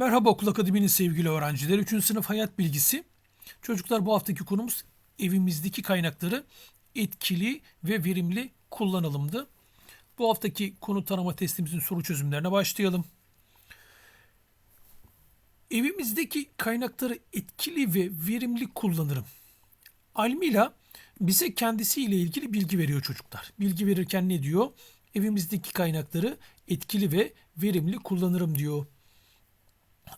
Merhaba Okul Akademi'nin sevgili öğrencileri. 3. sınıf hayat bilgisi. Çocuklar bu haftaki konumuz evimizdeki kaynakları etkili ve verimli kullanalımdı. Bu haftaki konu tanıma testimizin soru çözümlerine başlayalım. Evimizdeki kaynakları etkili ve verimli kullanırım. Almila bize kendisiyle ilgili bilgi veriyor çocuklar. Bilgi verirken ne diyor? Evimizdeki kaynakları etkili ve verimli kullanırım diyor.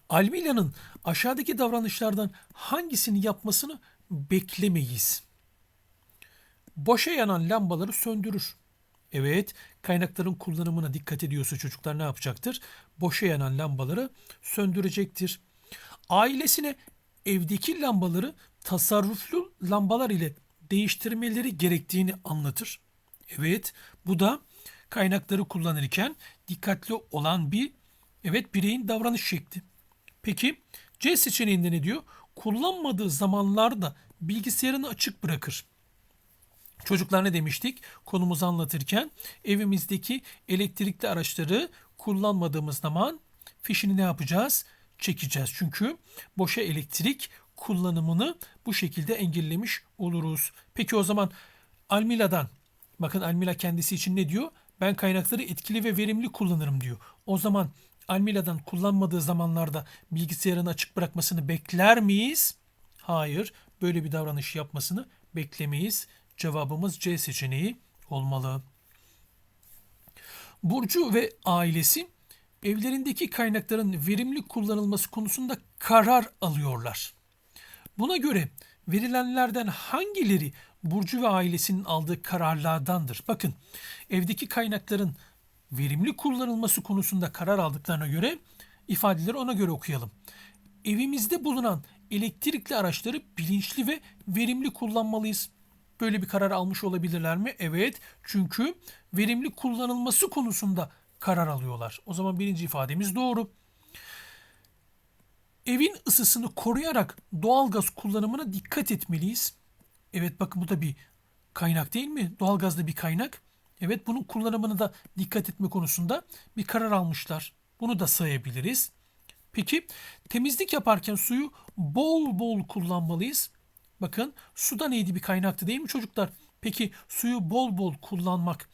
Almila'nın aşağıdaki davranışlardan hangisini yapmasını beklemeyiz. Boşa yanan lambaları söndürür. Evet, kaynakların kullanımına dikkat ediyorsa çocuklar ne yapacaktır? Boşa yanan lambaları söndürecektir. Ailesine evdeki lambaları tasarruflu lambalar ile değiştirmeleri gerektiğini anlatır. Evet, bu da kaynakları kullanırken dikkatli olan bir evet bireyin davranış şekli. Peki C seçeneğinde ne diyor? Kullanmadığı zamanlarda bilgisayarını açık bırakır. Çocuklar ne demiştik? Konumuzu anlatırken evimizdeki elektrikli araçları kullanmadığımız zaman fişini ne yapacağız? Çekeceğiz. Çünkü boşa elektrik kullanımını bu şekilde engellemiş oluruz. Peki o zaman Almila'dan bakın Almila kendisi için ne diyor? Ben kaynakları etkili ve verimli kullanırım diyor. O zaman Almila'dan kullanmadığı zamanlarda bilgisayarını açık bırakmasını bekler miyiz? Hayır, böyle bir davranış yapmasını beklemeyiz. Cevabımız C seçeneği olmalı. Burcu ve ailesi evlerindeki kaynakların verimli kullanılması konusunda karar alıyorlar. Buna göre verilenlerden hangileri Burcu ve ailesinin aldığı kararlardandır? Bakın, evdeki kaynakların verimli kullanılması konusunda karar aldıklarına göre ifadeleri ona göre okuyalım. Evimizde bulunan elektrikli araçları bilinçli ve verimli kullanmalıyız. Böyle bir karar almış olabilirler mi? Evet. Çünkü verimli kullanılması konusunda karar alıyorlar. O zaman birinci ifademiz doğru. Evin ısısını koruyarak doğalgaz kullanımına dikkat etmeliyiz. Evet bakın bu da bir kaynak değil mi? Doğalgaz da bir kaynak. Evet bunun kullanımını da dikkat etme konusunda bir karar almışlar. Bunu da sayabiliriz. Peki temizlik yaparken suyu bol bol kullanmalıyız. Bakın su da neydi bir kaynaktı değil mi çocuklar? Peki suyu bol bol kullanmak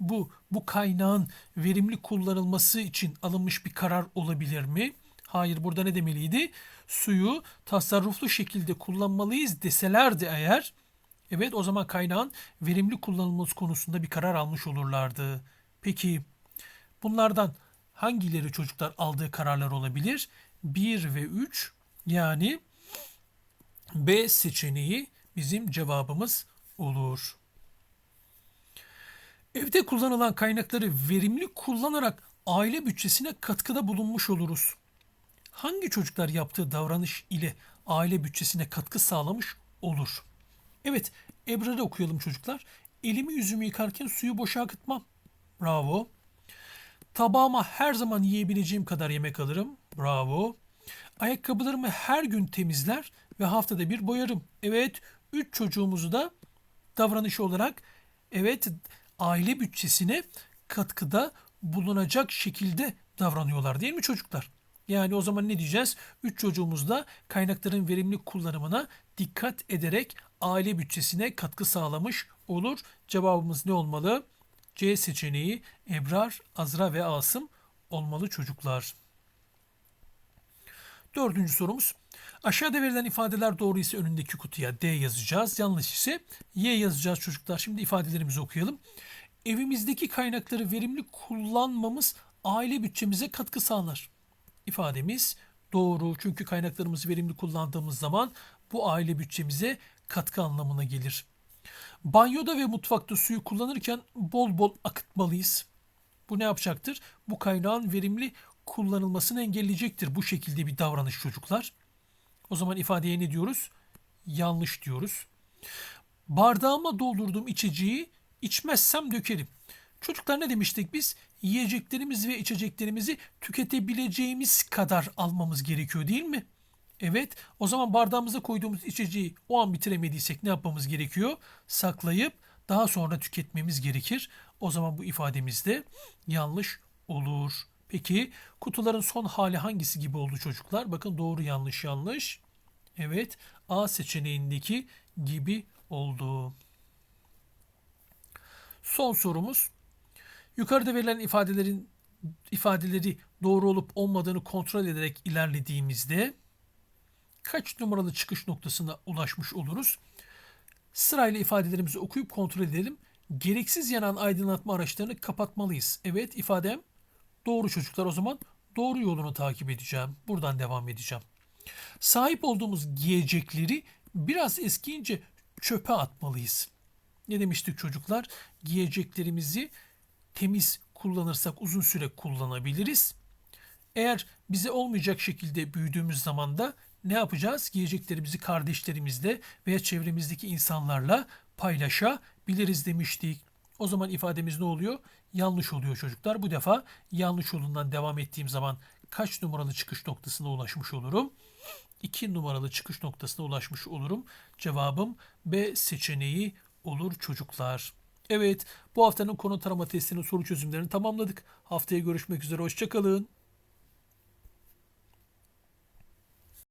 bu bu kaynağın verimli kullanılması için alınmış bir karar olabilir mi? Hayır burada ne demeliydi? Suyu tasarruflu şekilde kullanmalıyız deselerdi eğer Evet o zaman kaynağın verimli kullanılması konusunda bir karar almış olurlardı. Peki bunlardan hangileri çocuklar aldığı kararlar olabilir? 1 ve 3 yani B seçeneği bizim cevabımız olur. Evde kullanılan kaynakları verimli kullanarak aile bütçesine katkıda bulunmuş oluruz. Hangi çocuklar yaptığı davranış ile aile bütçesine katkı sağlamış olur? Evet, Ebrar'ı okuyalım çocuklar. Elimi yüzümü yıkarken suyu boşa akıtmam. Bravo. Tabağıma her zaman yiyebileceğim kadar yemek alırım. Bravo. Ayakkabılarımı her gün temizler ve haftada bir boyarım. Evet, üç çocuğumuzu da davranış olarak evet aile bütçesine katkıda bulunacak şekilde davranıyorlar değil mi çocuklar? Yani o zaman ne diyeceğiz? Üç çocuğumuz da kaynakların verimli kullanımına dikkat ederek aile bütçesine katkı sağlamış olur. Cevabımız ne olmalı? C seçeneği Ebrar, Azra ve Asım olmalı çocuklar. Dördüncü sorumuz. Aşağıda verilen ifadeler doğru ise önündeki kutuya D yazacağız. Yanlış ise Y yazacağız çocuklar. Şimdi ifadelerimizi okuyalım. Evimizdeki kaynakları verimli kullanmamız aile bütçemize katkı sağlar. İfademiz doğru. Çünkü kaynaklarımızı verimli kullandığımız zaman bu aile bütçemize katkı anlamına gelir. Banyoda ve mutfakta suyu kullanırken bol bol akıtmalıyız. Bu ne yapacaktır? Bu kaynağın verimli kullanılmasını engelleyecektir bu şekilde bir davranış çocuklar. O zaman ifadeye ne diyoruz? Yanlış diyoruz. Bardağıma doldurduğum içeceği içmezsem dökerim. Çocuklar ne demiştik biz? Yiyeceklerimizi ve içeceklerimizi tüketebileceğimiz kadar almamız gerekiyor değil mi? Evet, o zaman bardağımıza koyduğumuz içeceği o an bitiremediysek ne yapmamız gerekiyor? Saklayıp daha sonra tüketmemiz gerekir. O zaman bu ifademiz de yanlış olur. Peki kutuların son hali hangisi gibi oldu çocuklar? Bakın doğru yanlış yanlış. Evet A seçeneğindeki gibi oldu. Son sorumuz. Yukarıda verilen ifadelerin ifadeleri doğru olup olmadığını kontrol ederek ilerlediğimizde kaç numaralı çıkış noktasına ulaşmış oluruz? Sırayla ifadelerimizi okuyup kontrol edelim. Gereksiz yanan aydınlatma araçlarını kapatmalıyız. Evet ifadem doğru çocuklar o zaman doğru yolunu takip edeceğim. Buradan devam edeceğim. Sahip olduğumuz giyecekleri biraz eskiyince çöpe atmalıyız. Ne demiştik çocuklar? Giyeceklerimizi temiz kullanırsak uzun süre kullanabiliriz. Eğer bize olmayacak şekilde büyüdüğümüz zaman da ne yapacağız? Giyeceklerimizi kardeşlerimizle veya çevremizdeki insanlarla paylaşabiliriz demiştik. O zaman ifademiz ne oluyor? Yanlış oluyor çocuklar. Bu defa yanlış yolundan devam ettiğim zaman kaç numaralı çıkış noktasına ulaşmış olurum? 2 numaralı çıkış noktasına ulaşmış olurum. Cevabım B seçeneği olur çocuklar. Evet bu haftanın konu tarama testinin soru çözümlerini tamamladık. Haftaya görüşmek üzere hoşçakalın.